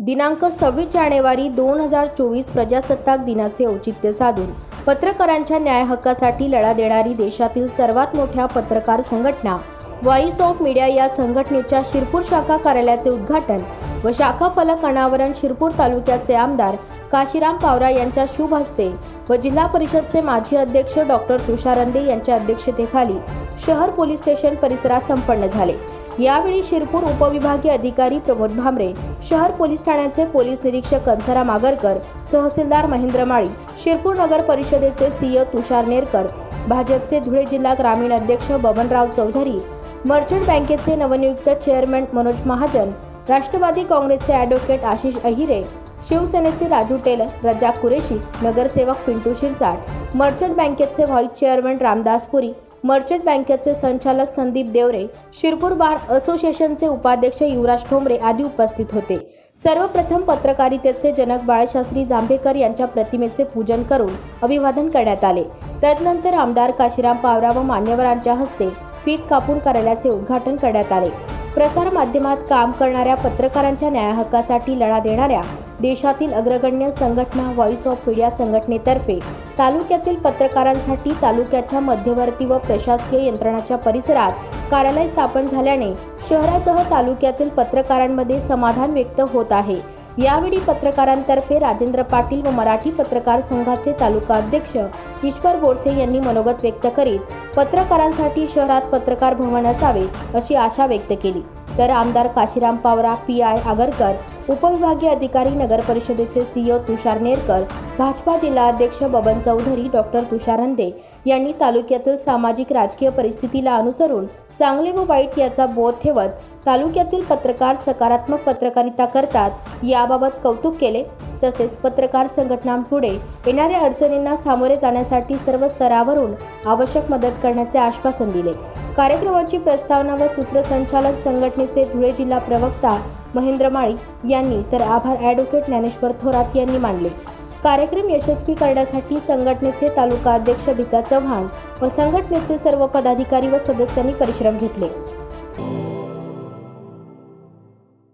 दिनांक सव्वीस जानेवारी दोन हजार चोवीस प्रजासत्ताक दिनाचे औचित्य साधून पत्रकारांच्या न्याय हक्कासाठी लढा देणारी देशातील सर्वात मोठ्या पत्रकार संघटना व्हॉइस ऑफ मीडिया या संघटनेच्या शिरपूर शाखा कार्यालयाचे उद्घाटन व शाखा फलक अनावरण शिरपूर तालुक्याचे आमदार काशीराम पावरा यांच्या शुभ हस्ते व जिल्हा परिषदचे माजी अध्यक्ष डॉक्टर तुषारंदे यांच्या अध्यक्षतेखाली शहर पोलीस स्टेशन परिसरात संपन्न झाले. यावेळी शिरपूर उपविभागीय अधिकारी प्रमोद भामरे शहर पोलीस ठाण्याचे पोलीस निरीक्षक कंसाराम आगरकर तहसीलदार महेंद्र माळी शिरपूर नगर परिषदेचे सीओ तुषार नेरकर भाजपचे धुळे जिल्हा ग्रामीण अध्यक्ष बबनराव चौधरी मर्चंट बँकेचे नवनियुक्त चेअरमन मनोज महाजन राष्ट्रवादी काँग्रेसचे ॲडव्होकेट आशिष अहिरे शिवसेनेचे राजू टेलर रजाक कुरेशी नगरसेवक पिंटू शिरसाट मर्चंट बँकेचे vice chairman Ramdas Puri merchant बँकेचे संचालक संदीप देवरे शिरपूर बार असोसिएशनचे उपाध्यक्ष युवराज ठोंबरे आदी उपस्थित होते. सर्वप्रथम पत्रकारितेचे जनक बाळशास्त्री जांभेकर यांच्या प्रतिमेचे पूजन करून अभिवादन करण्यात आले. तदनंतर आमदार काशीराम पावरा व मान्यवरांच्या हस्ते फीत कापून कार्यालयाचे उद्घाटन करण्यात आले. प्रसार माध्यमात काम करणाऱ्या पत्रकारांच्या न्याय हक्कासाठी लढा देणाऱ्या देशातील अग्रगण्य संघटना व्हॉइस ऑफ मीडिया संघटनेतर्फे तालुक्यातील पत्रकारांसाठी तालुक्याच्या मध्यवर्ती व प्रशासकीय यंत्रणाच्या परिसरात कार्यालय स्थापन झाल्याने शहरासह तालुक्यातील पत्रकारांमध्ये समाधान व्यक्त होत आहे. यावेळी पत्रकारांतर्फे राजेंद्र पाटील व मराठी पत्रकार संघाचे तालुका अध्यक्ष ईश्वर बोरसे यांनी मनोगत व्यक्त करीत पत्रकारांसाठी शहरात पत्रकार भवन असावे अशी आशा व्यक्त केली. तर आमदार काशीराम पावरा पी आय आगरकर उपविभागीय अधिकारी नगर परिषदेचे सीईओ तुषार नेरकर भाजपा जिल्हाध्यक्ष बबन चौधरी डॉक्टर तुषार हंदे यांनी तालुक्यातील सामाजिक राजकीय परिस्थितीला अनुसरून चांगले व वाईट याचा बोध ठेवत तालुक्यातील पत्रकार सकारात्मक पत्रकारिता करतात याबाबत कौतुक केले. तसेच पत्रकार संघटनांपुढे येणाऱ्या अडचणींना सामोरे जाण्यासाठी सर्व स्तरावरून आवश्यक मदत करण्याचे आश्वासन दिले. कार्यक्रमाची प्रस्तावना व सूत्रसंचालन संघटनेचे धुळे जिल्हा प्रवक्ता महेंद्र माळी यांनी तर आभार ॲडव्होकेट ज्ञानेश्वर थोरात यांनी मानले. कार्यक्रम यशस्वी करण्यासाठी संघटनेचे तालुका अध्यक्ष भिका चव्हाण व संघटनेचे सर्व पदाधिकारी व सदस्यांनी परिश्रम घेतले.